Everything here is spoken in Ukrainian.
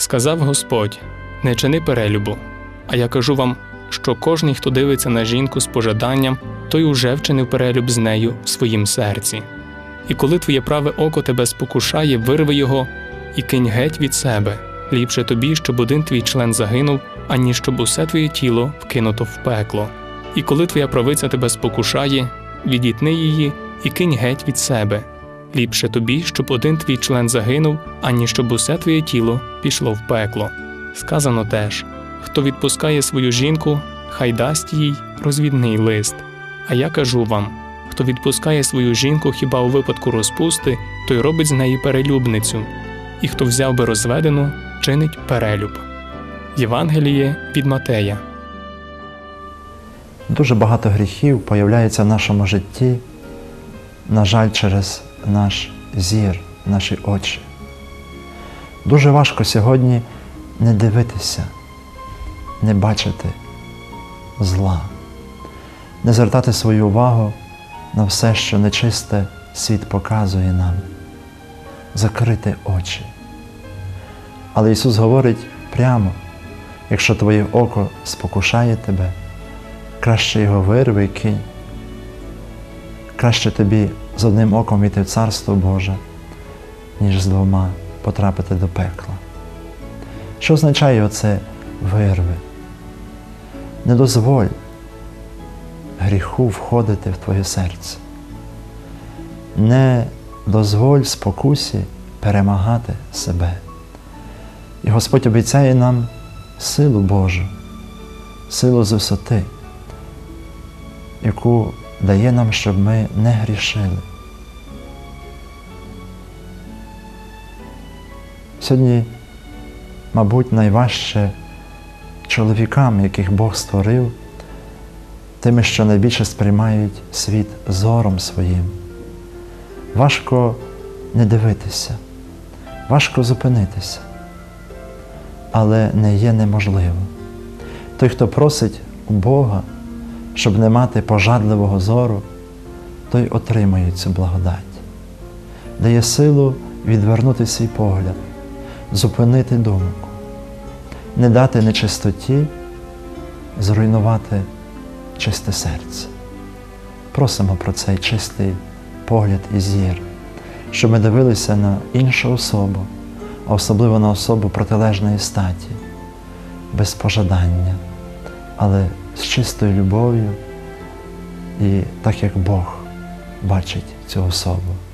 Сказав Господь: не чини перелюбу. А я кажу вам, що кожний, хто дивиться на жінку з пожаданням, той уже вчинив перелюб з нею в своїм серці. І коли твоє праве око тебе спокушає, вирви його і кинь геть від себе. Ліпше тобі, щоб один твій член загинув, аніж щоб усе твоє тіло вкинуто в пекло. І коли твоя правиця тебе спокушає, відітни її і кинь геть від себе. Ліпше тобі, щоб один твій член загинув, аніж щоб усе твоє тіло пішло в пекло. Сказано теж: хто відпускає свою жінку, хай дасть їй розвідний лист. А я кажу вам: хто відпускає свою жінку хіба у випадку розпусти, той робить з неї перелюбницю, і хто взяв би розведену, чинить перелюб. Євангеліє від Матея. Дуже багато гріхів появляється в нашому житті, на жаль, через наш зір, наші очі. Дуже важко сьогодні не дивитися, не бачити зла, не звертати свою увагу на все, що нечисте світ показує нам, закрити очі. Але Ісус говорить прямо, якщо твоє око спокушає тебе, краще його вирви і кинь. Краще тобі з одним оком війти в Царство Боже, ніж з двома потрапити до пекла. Що означає оце вирви? Не дозволь гріху входити в твоє серце. Не дозволь спокусі перемагати себе. І Господь обіцяє нам силу Божу, силу з висоти, яку дає нам, щоб ми не грішили. Сьогодні, мабуть, найважче чоловікам, яких Бог створив, тими, що найбільше сприймають світ зором своїм. Важко не дивитися, важко зупинитися, але не є неможливо. Той, хто просить у Бога, щоб не мати пожадливого зору, той отримує цю благодать, дає силу відвернути свій погляд, зупинити думку, не дати нечистоті, зруйнувати чисте серце. Просимо про цей чистий погляд і зір, щоб ми дивилися на іншу особу, а особливо на особу протилежної статі, без пожадання, але з чистою любов'ю і так як Бог бачить цю особу.